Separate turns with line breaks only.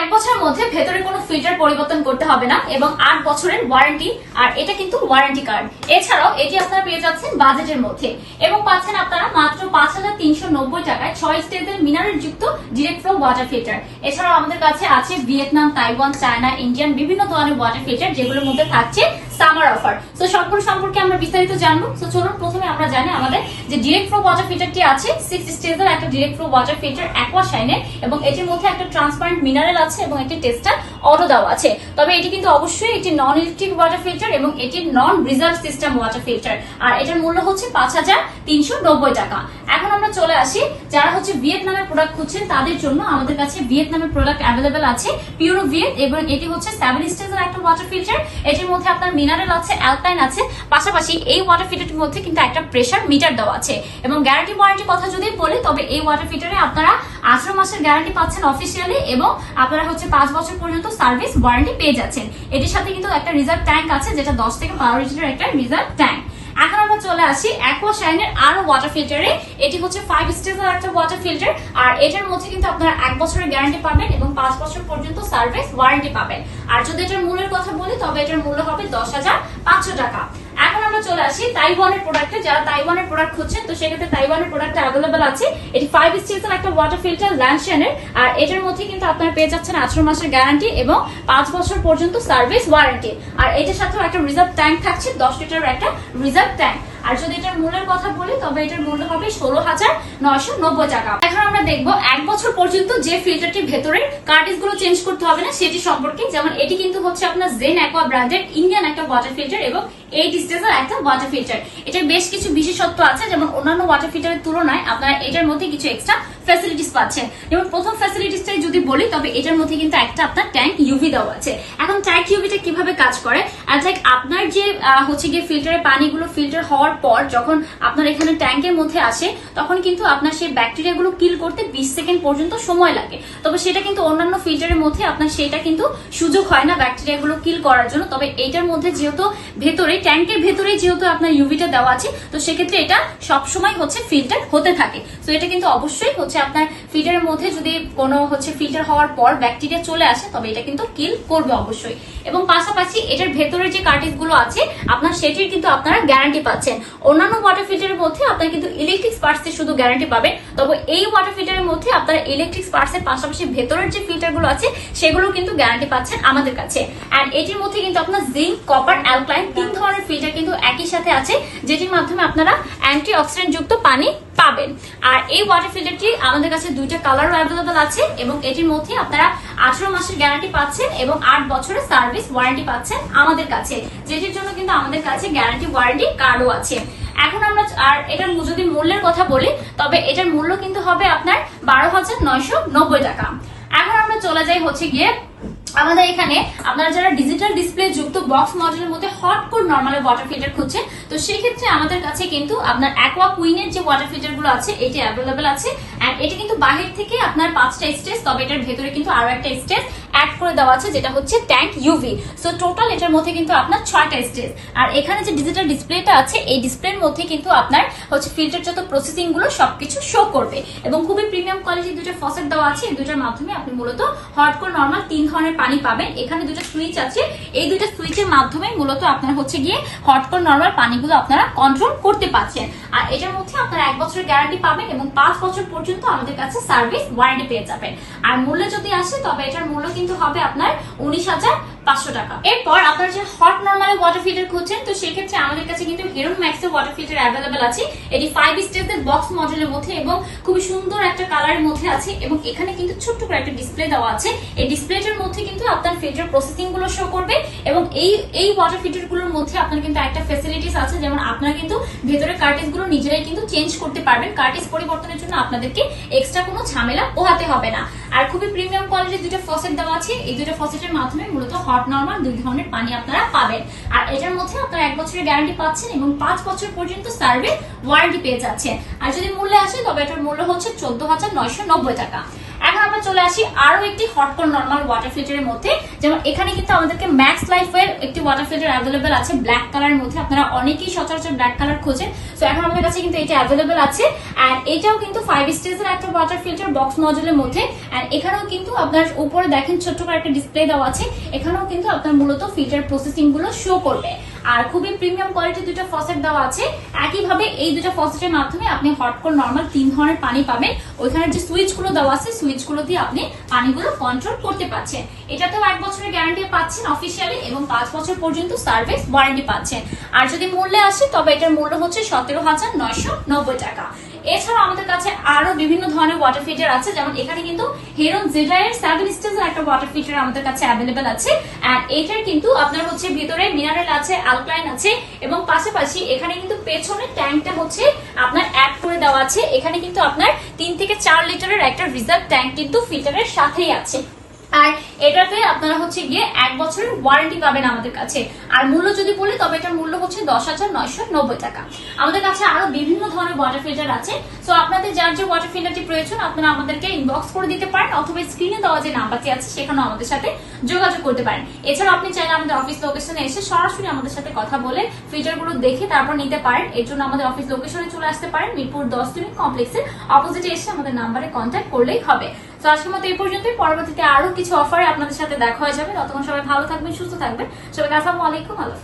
এক বছরের মধ্যে ভেতরে কোনো ফিল্টার পরিবর্তন করতে হবে না এবং আট বছরের ওয়ারেন্টি আর এটা কিন্তু ওয়ারেন্টি কার্ড এছাড়াও এটি আপনারা পেয়ে যাচ্ছেন বাজেটের মধ্যে এবং পাচ্ছেন আপনারা মাত্র পাঁচ হাজার তিনশো নব্বই টাকায় ছয় স্টেজের মিনারেল যুক্ত ডিরেক্ট ফ্রম ওয়াটার ফিল্টার এছাড়াও আমাদের কাছে আছে ভিয়েতনাম, তাইওয়ান, চায়না, ইন্ডিয়ান বিভিন্ন ধরনের ওয়াটার ফিল্টার যেগুলোর মধ্যে থাকছে সামার অফার। তো সবগুলো সম্পর্কে আমরা বিস্তারিত জানব। তো চলুন প্রথমে আমরা জানি আমাদের যে ডিরেক্ট ফ্লো ওয়াটার ফিল্টারটি আছে। সিক্স স্টেজের একটা direct flow water filter aqua শাইনের এবং এটির মধ্যে একটা ট্রান্সপারেন্ট মিনারেল আছে এবং একটি টেস্টার অটো দেওয়া আছে। তবে এটি কিন্তু অবশ্যই একটি নন ইলেকট্রিক ওয়াটার ফিল্টার এবং এটি non reserve system water filter আর এটার মূল্য হচ্ছে পাঁচ হাজার তিনশো নব্বই টাকা। এখন আমরা চলে আসি, যারা হচ্ছে ভিয়েতনামের প্রোডাক্ট খুঁজছেন, তাদের জন্য আমাদের কাছে ভিয়েতনামের প্রোডাক্ট অ্যাভেলেবেল আছে। পিউরো ভিয়েত এবং এটি হচ্ছে সেভেন স্টেজের একটা ওয়াটার ফিল্টার এটির মধ্যে আপনার মিনারেল আছে অ্যালকাইন আছে, পাশাপাশি এই ওয়াটার ফিল্টারটির মধ্যে কিন্তু একটা প্রেশার মিটার দেওয়া আছে। এবং গ্যারান্টি ওয়ারেন্টি কথা যদি বলি, তবে এই ওয়াটার ফিল্টারে আপনারা আঠারো মাসের গ্যারান্টি পাচ্ছেন অফিসিয়ালি এবং আপনারা হচ্ছে পাঁচ বছর পর্যন্ত সার্ভিস ওয়ারেন্টি পেয়ে যাচ্ছেন। এটির সাথে কিন্তু একটা রিজার্ভ ট্যাঙ্ক আছে, যেটা দশ থেকে বারো লিটারের একটা রিজার্ভ ট্যাঙ্ক এখন আমরা চলে আসি অ্যাকোয়া আরও ওয়াটার ফিল্টারে এটি হচ্ছে ফাইভ স্টেজের একটা ওয়াটার ফিল্টার আর এটার মধ্যে কিন্তু আপনারা এক বছরের গ্যারান্টি পাবেন এবং পাঁচ বছর পর্যন্ত সার্ভিস ওয়ারেন্টি পাবেন। আর যদি এটার মূল্যের কথা বলি, তবে এটার মূল্য হবে দশ হাজার পাঁচশো টাকা। এখন আমরা চলে আসি তাইওয়ানের প্রোডাক্টে যারা তাইওয়ানের প্রোডাক্ট খুঁজছেন, তো সেক্ষেত্রে তাইওয়ানের প্রোডাক্ট অ্যাভেলেবল আছে। এটি ফাইভ স্টেজের একটা ওয়াটার ফিল্টার ল্যান্ডশনের আর এটার মধ্যে কিন্তু আপনারা পেয়ে যাচ্ছেন আঠারো মাসের গ্যারান্টি এবং পাঁচ বছর পর্যন্ত সার্ভিস ওয়ারেন্টি আর এটার সাথেও একটা রিজার্ভ ট্যাঙ্ক থাকছে, দশ লিটারের একটা রিজার্ভ ট্যাঙ্ক আর যদি এটার মূল্যের কথা বলি, তবে এটার মূল্য হবে ষোলো হাজার নয়শো নব্বই টাকা। এখন আমরা দেখব এক বছর পর্যন্ত যে ফিল্টারটির ভেতরে কার্টিসগুলো চেঞ্জ করতে হবে না, সেটি সম্পর্কে। যেমন এটি কিন্তু হচ্ছে আপনার জেন অ্যাকোয়া ব্র্যান্ডের ইন্ডিয়ান একটা ওয়াটার ফিল্টার এবং এইট স্টেজের একটা ওয়াটার ফিল্টার এটার বেশ কিছু বিশেষত্ব আছে, যেমন অন্যান্য ওয়াটার ফিল্টারের তুলনায় আপনারা এটার মধ্যে কিছু এক্সট্রা ফ্যাসিলিটিস পাচ্ছেন। যেমন প্রথম ফ্যাসিলিটিসটাই যদি বলি, তবে এটার মধ্যে কিন্তু একটা আপনার ট্যাঙ্ক ইউভি দেওয়া আছে। এখন ট্যাঙ্ক ইউভিটা কীভাবে কাজ করে? লাইক আপনার যে হচ্ছে গিয়ে ফিল্টারের পানিগুলো ফিল্টার হওয়ার পর যখন আপনার এখানে ট্যাঙ্কের মধ্যে আসে, তখন কিন্তু আপনার সেই ব্যাকটেরিয়াগুলো কিল করতে বিশ সেকেন্ড পর্যন্ত সময় লাগে। তবে সেটা কিন্তু অন্যান্য ফিল্টারের মধ্যে আপনার সেটা কিন্তু সুযোগ হয় না ব্যাকটেরিয়াগুলো কিল করার জন্য। তবে এইটার মধ্যে যেহেতু ভেতরে ট্যাঙ্কের ভেতরে যেহেতু আপনার ইউভিটা দেওয়া আছে, তো সেক্ষেত্রে এটা সবসময় হচ্ছে ফিল্টার হতে থাকে। তো এটা কিন্তু অবশ্যই হচ্ছে আপনার ফিল্টারের মধ্যে যদি কোনো হচ্ছে ফিল্টার হওয়ার পর ব্যাকটেরিয়া চলে আসে, তবে এটা কিন্তু কিল করবে অবশ্যই। এবং পাশাপাশি এটার ভেতরে যে কার্টিসগুলো আছে, আপনার সেটির কিন্তু আপনারা গ্যারান্টি পাচ্ছেন। অন্যান্য ওয়াটার ফিল্টারের মধ্যে আপনারা কিন্তু ইলেকট্রিক পার্টস এর শুধু গ্যারান্টি পাবেন। তবে এই ওয়াটার ফিল্টারের মধ্যে আপনারা ইলেকট্রিক পার্টস এর পাশাপাশি ভেতরের যে ফিল্টারগুলো আছে, সেগুলো কিন্তু গ্যারান্টি পাচ্ছেন আমাদের কাছে। আর এটির মধ্যে কিন্তু আপনার জিঙ্ক কপার অ্যালক্লাইন তিন ধরনের ফিল্টার কিন্তু একই সাথে আছে, যেটির মাধ্যমে আপনারা অ্যান্টি অক্সিডেন্ট যুক্ত পানি পাবেন। আর এই ওয়াটার ফিল্টারটি আমাদের কাছে দুইটা কালারও অ্যাভেলেবল আছে এবং এটির মধ্যে আপনারা আঠারো মাসের গ্যারান্টি পাচ্ছেন এবং আট বছরের সার্ভিস ওয়ারেন্টি পাচ্ছেন আমাদের কাছে, যেটির জন্য কিন্তু আমাদের কাছে গ্যারান্টি ওয়ারেন্টি কার্ডও আছে। এখন আমরা আর এটার যদি মূল্যের কথা বলি, তবে এটার মূল্য কিন্তু হবে আপনার বারো হাজার নয়শো নব্বই টাকা। এখন আমরা চলে যাই হচ্ছে গিয়ে আমাদের এখানে আপনারা যারা ডিজিটাল ডিসপ্লে যুক্ত বক্স মডেলের মধ্যে hot core normal water filter খুঁজছে তো সেই ক্ষেত্রে আমাদের কাছে কিন্তু আপনার অ্যাকোয়া কুইনের যে ওয়াটার ফিল্টারগুলো আছে, এটি অ্যাভেলেবেল আছে। এন্ড এটা কিন্তু বাহির থেকে আপনার পাঁচটা স্টেজ তবে এটার ভেতরে কিন্তু আরও একটা স্টেজ অ্যাড করে দেওয়া আছে, যেটা হচ্ছে ট্যাঙ্ক ইউভি সো টোটাল এটার মধ্যে কিন্তু আপনার ছয়টা স্টেজ আর এখানে যে ডিজিটাল ডিসপ্লেটা আছে, এই ডিসপ্লের মধ্যে কিন্তু আপনার হচ্ছে ফিল্টার যত প্রসেসিংগুলো সবকিছু শো করবে। এবং খুবই প্রিমিয়াম কোয়ালিটির দুটো ফসেট দেওয়া আছে, এই দুটার মাধ্যমে আপনি মূলত হট কোর নর্মাল তিন ধরনের পানি পাবেন। এখানে দুটো সুইচ আছে, এই দুটো সুইচের মাধ্যমে মূলত আপনার হচ্ছে গিয়ে হট কোর নর্মাল পানিগুলো আপনারা কন্ট্রোল করতে পারছেন। আর এটার মধ্যে আপনারা এক বছরের গ্যারান্টি পাবেন এবং পাঁচ বছর পর্যন্ত আমাদের কাছে সার্ভিস ওয়ারেন্টি পেয়ে যাবেন। আর মূল্য যদি আসে, তবে এটার মূল্য কিন্তু হবে আপনার উনিশ হাজার পাঁচশো টাকা। এরপর আপনার যে হট নর্মাল ওয়াটার ফিল্টার খুঁজছেন, তো সেক্ষেত্রে আমাদের কাছে কিন্তু হিরো ম্যাক্স এর ওয়াটার ফিল্টার অ্যাভেলেবেল আছে। এটি ফাইভ স্টেজের বক্স মডেলের মধ্যে এবং খুবই সুন্দর একটা কালারের মধ্যে আছে এবং এখানে কিন্তু ছোট্ট করে একটা ডিসপ্লে দেওয়া আছে। এই ডিসপ্লেটার মধ্যে কিন্তু আপনার ফিল্টার প্রসেসিংগুলো শো করবে এবং এই এই ওয়াটার ফিল্টারগুলোর মধ্যে আপনার কিন্তু একটা ফেসিলিটিস আছে। যেমন আপনারা কিন্তু ভেতরে কার্টিসগুলো নিজেরাই কিন্তু চেঞ্জ করতে পারবেন। কার্টিস পরিবর্তনের জন্য আপনাদেরকে এক্সট্রা কোনো ঝামেলা পোহাতে হবে না। আর খুবই প্রিমিয়াম কোয়ালিটির দুটো ফসেট দেওয়া আছে। এই দুটো ফসেটের মাধ্যমে মূলত হট নর্মাল দুই ধরনের পানি আপনারা পাবেন। আর এটার মধ্যে আপনারা এক বছরের গ্যারান্টি পাচ্ছেন এবং পাঁচ বছর পর্যন্ত সার্ভে ওয়ারেন্টি পেয়ে যাচ্ছেন। আর যদি মূল্যে আসে, তবে এটার মূল্য হচ্ছে চোদ্দ হাজার নয়শো নব্বই টাকা। আমরা চলে আসি আরও একটি হটকোর নর্মাল ওয়াটার ফিল্টারের মধ্যে। যেমন এখানে কিন্তু আমাদেরকে ম্যাক্স লাইফের একটি ওয়াটার ফিল্টার অ্যাভেলেবেল আছে ব্ল্যাক কালারের মধ্যে। আপনারা অনেকেই সচরাচর ব্ল্যাক কালার খোঁজেন। তো এখন আমাদের কাছে কিন্তু এটা অ্যাভেলেবেল আছে। অ্যান্ড এটাও কিন্তু ফাইভ স্টেজের একটা ওয়াটার ফিল্টার বক্স মডেলের মধ্যে। অ্যান্ড এখানেও কিন্তু আপনার উপরে দেখেন ছোট্ট করে একটা ডিসপ্লে দেওয়া আছে। এখানেও কিন্তু আপনার মূলত ফিল্টার প্রসেসিংগুলো শো করবে। আর খুবই প্রিমিয়াম কোয়ালিটির দুটো ফসেট দেওয়া আছে। একইভাবে এই দুটো ফসেটের মাধ্যমে আপনি হট কোল্ড নর্মাল তিন ধরনের পানি পাবেন। ওইখানে যে সুইচগুলো দেওয়া আছে সুইচগুলো দিয়ে আপনি পানিগুলো কন্ট্রোল করতে পারছেন। এটাতেও এক বছরের গ্যারান্টি পাচ্ছেন অফিসিয়ালি এবং পাঁচ বছর পর্যন্ত সার্ভিস ওয়ারেন্টি পাচ্ছেন। আর যদি মূল্যে আসে, তবে এটার মূল্য হচ্ছে সতেরো হাজার নয়শো নব্বই টাকা। এছাড়া আমাদের কাছে আরও বিভিন্ন ধরনের ওয়াটার ফিল্টার আছে, যেমন এখানে কিন্তু হেরন জেডায়ের সেভেন স্টেজের একটা ওয়াটার ফিল্টার আমাদের কাছে অ্যাভেলেবেল আছে। আর এটার কিন্তু আপনার হচ্ছে ভিতরে মিনারেল আছে অ্যালক্লাইন আছে এবং পাশাপাশি এখানে কিন্তু পেছনে ট্যাঙ্কটা হচ্ছে আপনার অ্যাড করে দেওয়া আছে। এখানে কিন্তু আপনার তিন থেকে চার লিটারের একটা রিজার্ভ ট্যাঙ্ক কিন্তু ফিল্টারের সাথেই আছে। আর এটাতে আপনারা হচ্ছে গিয়ে এক বছরের ওয়ারেন্টি পাবেন আমাদের কাছে। আর মূল্য যদি বলি, তবে এটার মূল্য হচ্ছে দশ হাজার নয়শো নব্বই টাকা। আমাদের কাছে আরও বিভিন্ন ধরনের ওয়াটার ফিল্টার আছে। সো আপনাদের যার যে ওয়াটার ফিল্টারটি প্রয়োজন, আপনারা আমাদেরকে ইনবক্স করে দিতে পারেন অথবা স্ক্রিনে দেওয়া যে নাম্বারটি আছে, সেখানেও আমাদের সাথে যোগাযোগ করতে পারেন। এছাড়া আপনি চাইলে আমাদের অফিস লোকেশনে এসে সরাসরি আমাদের সাথে কথা বলে ফিল্টারগুলো দেখে তারপর নিতে পারেন। এর জন্য আমাদের অফিস লোকেশনে চলে আসতে পারেন। মিরপুর দশ টিভি কমপ্লেক্সের অপোজিটে এসে আমাদের নাম্বারে কন্ট্যাক্ট করলেই হবে। তো আজকের মতো এই পর্যন্তই। পরবর্তীতে আরও কিছু অফারে আপনাদের সাথে দেখা হয়ে যাবে। ততক্ষণ সবাই ভালো থাকবেন, সুস্থ থাকবেন। সবাইকে আসসালামু আলাইকুম, আল্লাহ